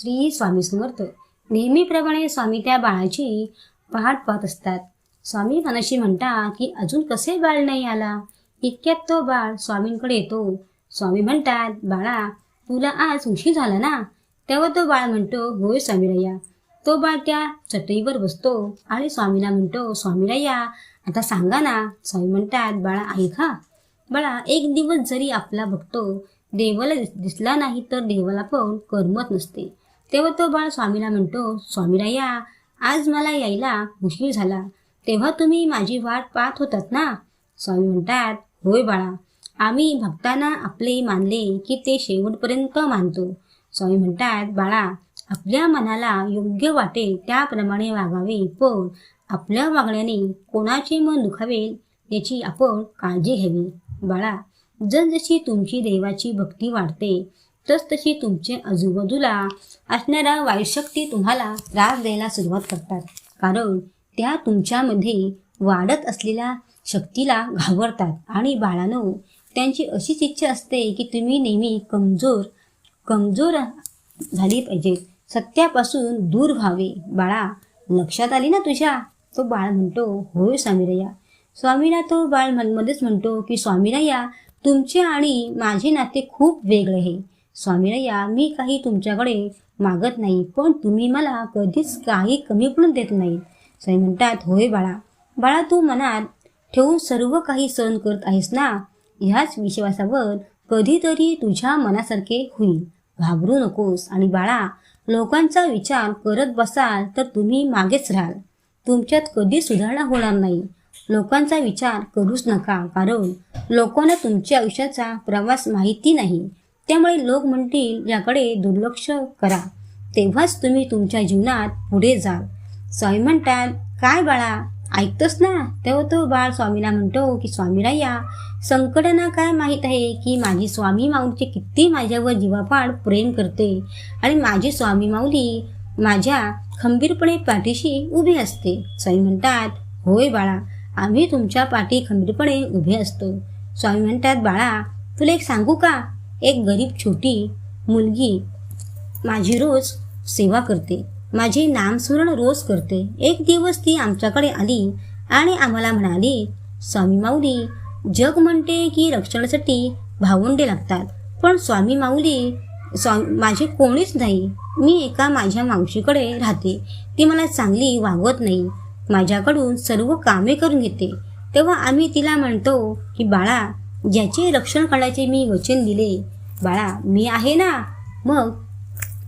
श्री स्वामी समर्थ. नेहमीप्रमाणे स्वामी त्या बाळाची पहाट पाहत असतात. स्वामी मनाशी म्हणता की अजून कसे बाळ नाही आला? इतक्यात तो बाळ स्वामींकडे येतो. स्वामी म्हणतात बाळा तुला आज उशीर झाला ना? तेव्हा तो बाळ म्हणतो होय स्वामीरय्या तो बाळ त्या चटईवर बसतो आणि स्वामीला म्हणतो स्वामीरय्या आता सांगा ना. स्वामी म्हणतात बाळा ऐका बाळा एक दिवस जरी आपला बघतो देवाला दिसला नाही तर देवाला पण करमत नसते. तेव्हा तो बाळ स्वामीला म्हणतो स्वामीराया आज मला यायला मुश्किल झाला. तेव्हा तुम्ही माझी वाट पाहत होतात ना? स्वामी म्हणतात होय बाळा आम्ही भक्तांना आपले मानले की ते शेवटपर्यंत मानतो. स्वामी म्हणतात बाळा आपल्या मनाला योग्य वाटेल त्याप्रमाणे वागावे पण आपल्या वागण्याने कोणाचे मन दुखावेल याची आपण काळजी घ्यावी. बाळा जसजशी तुमची देवाची भक्ती वाढते तसतशी तुमच्या आजूबाजूला असणाऱ्या वायुशक्ती तुम्हाला त्रास द्यायला सुरुवात करतात. कारण त्या तुमच्यामध्ये वाढत असलेल्या शक्तीला घाबरतात आणि बाळानो त्यांची अशीच इच्छा असते की तुम्ही नेहमी कमजोर कमजोर झाली पाहिजे सत्यापासून दूर व्हावे. बाळा लक्षात आली ना तुझ्या? तो बाळ म्हणतो होय स्वामीरया. स्वामीला तो बाळ मनमध्येच म्हणतो की स्वामीरया तुमचे आणि माझे नाते खूप वेगळे आहे. स्वामीरया मी काही तुमच्याकडे मागत नाही पण तुम्ही मला कधीच काही कमी पडून देत नाही. स्वामी म्हणतात होय बाळा बाळा तू मनात ठेवून सर्व काही सहन करत आहेस ना? ह्याच विश्वासावर कधीतरी तुझ्या मनासारखे होईल. घाबरू नकोस आणि बाळा लोकांचा विचार करत बसाल तर तुम्ही मागेच राहाल. तुमच्यात कधी सुधारणा होणार नाही. लोकांचा विचार करूच नका कारण लोकांना तुमच्या आयुष्याचा प्रवास माहिती नाही. त्यामुळे लोक म्हणतील याकडे दुर्लक्ष करा. तेव्हाच तुम्ही तुमच्या जीवनात पुढे जाल. स्वामी म्हणतात काय बाळा ऐकतोस ना? तेव्हा तो बाळ स्वामीला म्हणतो की स्वामीराया संकटांना काय माहीत आहे की माझी स्वामी माऊलीचे किती माझ्यावर जीवापाड प्रेम करते आणि माझी स्वामी माऊली माझ्या खंबीरपणे पाठीशी उभी असते. स्वामी म्हणतात होय बाळा आम्ही तुमच्या पाठी खंबीरपणे उभे असतो. स्वामी म्हणतात बाळा तुला एक सांगू का? एक गरीब छोटी मुलगी माझी रोज सेवा करते. माझे नामस्मरण रोज करते. एक दिवस ती आमच्याकडे आली आणि आम्हाला म्हणाली स्वामी माऊली जग म्हणते की रक्षणासाठी भावंडे लागतात. पण स्वामी माऊली स्वा माझे कोणीच नाही. मी एका माझ्या मावशीकडे राहते. ती मला चांगली वागवत नाही. माझ्याकडून सर्व कामे करून घेते. तेव्हा आम्ही तिला म्हणतो की बाळा ज्याचे रक्षण करण्याचे मी वचन दिले. बाळा मी आहे ना? मग?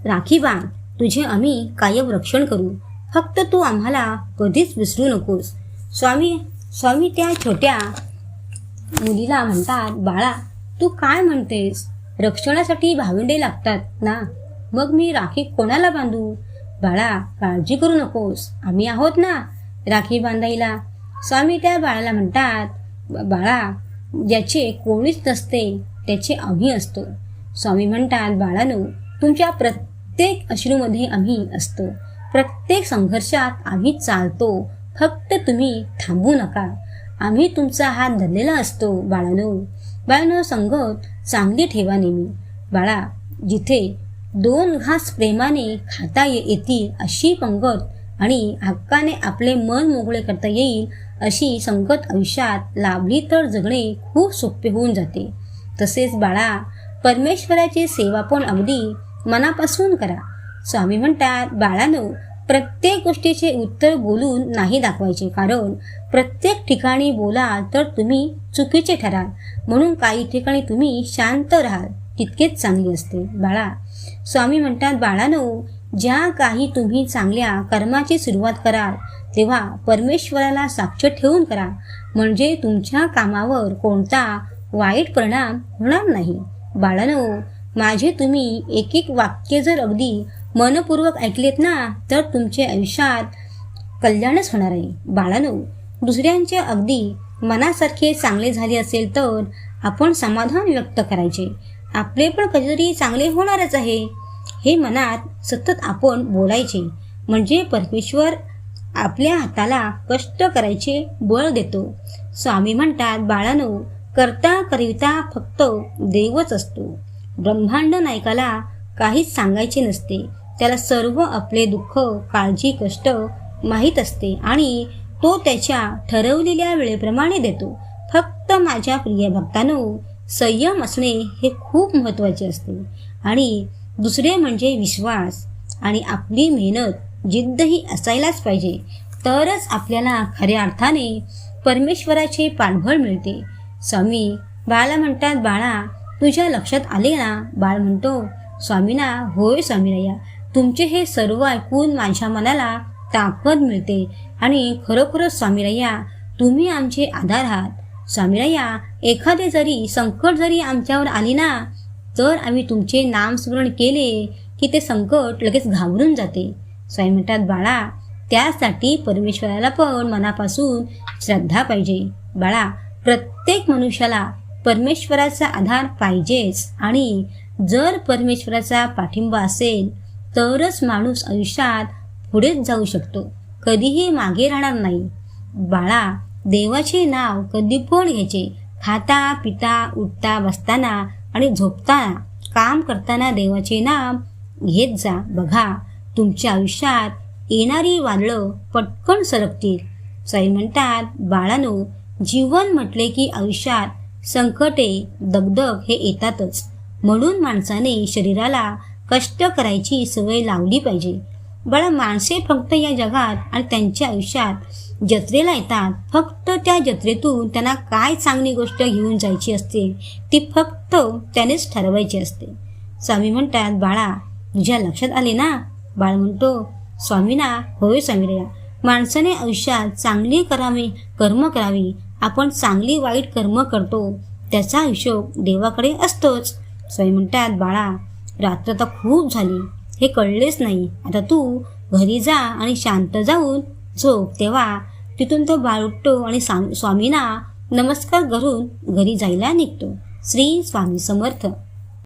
राखी बाण तुझे आम्ही कायम रक्षण करू. फक्त तू आम्हाला कधीच विसरू नकोस. स्वामी स्वामी त्या छोट्या मुलीला म्हणतात बाळा तू काय म्हणतेस? रक्षणासाठी भावंडे लागतात ना? मग मी राखी कोणाला बांधू? बाळा काळजी करू नकोस. आम्ही आहोत ना? राखी बांधायला. स्वामी त्या बाळाला म्हणतात बाळा ज्याचे कोणीच नसते त्याचे आम्ही असतो. स्वामी म्हणतात बाळानो तुमच्या प्रत्येक अश्रूमध्ये आम्ही असतो. प्रत्येक संघर्षात आम्ही चालतो. फक्त तुम्ही थांबू नका. आम्ही तुमचा हात धरलेला असतो बाळानो. बाळानो संगत चांगली ठेवा नेहमी. बाळा जिथे दोन घास प्रेमाने खाता येतील अशी पंगत आणि हक्काने आपले मन मोकळे करता येईल अशी संगत आयुष्यात लाभली तर जगणे खूप सोपे होऊन जाते. तसेच बाळा परमेश्वराची सेवा पण अगदी मनापासून करा. स्वामी म्हणतात बाळानो प्रत्येक गोष्टीचे उत्तर बोलून नाही दाखवायचे कारण प्रत्येक ठिकाणी बोलाल तर तुम्ही चुकीचे ठराल. म्हणून काही ठिकाणी तुम्ही शांत राहाल तितकेच चांगले असते. बाळा स्वामी म्हणतात बाळानो ज्या काही तुम्ही चांगल्या कर्माची सुरुवात कराल तेव्हा परमेश्वराला साक्ष ठेवून करा. म्हणजे तुमच्या कामावर कोणता वाईट परिणाम होणार नाही. बाळानो माझे तुम्ही एक एक वाक्य जर अगदी मनपूर्वक ऐकलेत ना तर तुमच्या आयुष्यात कल्याणच होणार आहे. बाळानो दुसऱ्यांचे अगदी मनासारखे चांगले झाले असेल तर आपण समाधान व्यक्त करायचे. आपले पण कधीतरी चांगले होणारच आहे. हे मनात सतत आपण बोलायचे. म्हणजे परमेश्वर आपल्या हाताला कष्ट करायचे बळ देतो. स्वामी म्हणतात बाळानो करता करिता फक्त देवच असतो. ब्रह्मांड नायकाला काहीच सांगायचे नसते. त्याला सर्व आपले दुःख काळजी कष्ट माहीत असते आणि तो त्याच्या ठरवलेल्या वेळेप्रमाणे देतो. फक्त माझ्या प्रिय भक्तानो संयम असणे हे खूप महत्त्वाचे असते आणि दुसरे म्हणजे विश्वास आणि आपली मेहनत जिद्दही असायलाच पाहिजे. तरच आपल्याला खऱ्या अर्थाने परमेश्वराचे पाठबळ मिळते. स्वामी बाळाला म्हणतात बाळा तुझ्या लक्षात आले ना बाळ म्हणतो स्वामीना होय स्वामीरया तुमचे हे सर्व ऐकून माझ्या मनाला ताकद मिळते आणि खरोखरच स्वामीरया तुम्ही आमचे आधार आहात. स्वामीरया एखादे जरी संकट जरी आमच्यावर आली ना तर आम्ही तुमचे नामस्मरण केले की ते संकट लगेच घाबरून जाते. स्वामी म्हणतात बाळा त्यासाठी परमेश्वराला पण मनापासून श्रद्धा पाहिजे. बाळा प्रत्येक मनुष्याला परमेश्वराचा आधार पाहिजेच. आणि जर परमेश्वराचा पाठिंबा असेल तरच माणूस आयुष्यात पुढेच जाऊ शकतो. कधीही मागे राहणार नाही. बाळा देवाचे नाव कधी पण घ्यायचे. खाता पिता उठता बसताना आणि झोपताना काम करताना देवाचे नाम घेत जा. बघा तुमच्या आयुष्यात येणारी वादळं पटकन सरकतील. साई म्हणतात बाळानो जीवन म्हटले की आयुष्यात संकटे दगदग हे येतातच. म्हणून माणसाने शरीराला कष्ट करायची सवय लावली पाहिजे. बाळा माणसे फक्त या जगात आणि त्यांच्या आयुष्यात जत्रेला येतात. फक्त त्या जत्रेतून त्यांना काय चांगली गोष्ट घेऊन जायची असते ती फक्त त्यानेच ठरवायची असते. स्वामी म्हणतात बाळा तुझ्या लक्षात आले ना? बाळ म्हणतो स्वामीना होय स्वामीरया माणसाने आयुष्यात चांगली करावी कर्म करावी. आपण चांगली वाईट कर्म करतो त्याचा हिशोब देवाकडे असतोच. स्वामी म्हणतात बाळा रात्र तर खूप झाली. हे कळलेच नाही. आता तू घरी जा आणि शांत जाऊन झोप. तेव्हा तिथून तो बाळ उठतो आणि स्वामींना नमस्कार करून घरी जायला निघतो. श्री स्वामी समर्थ.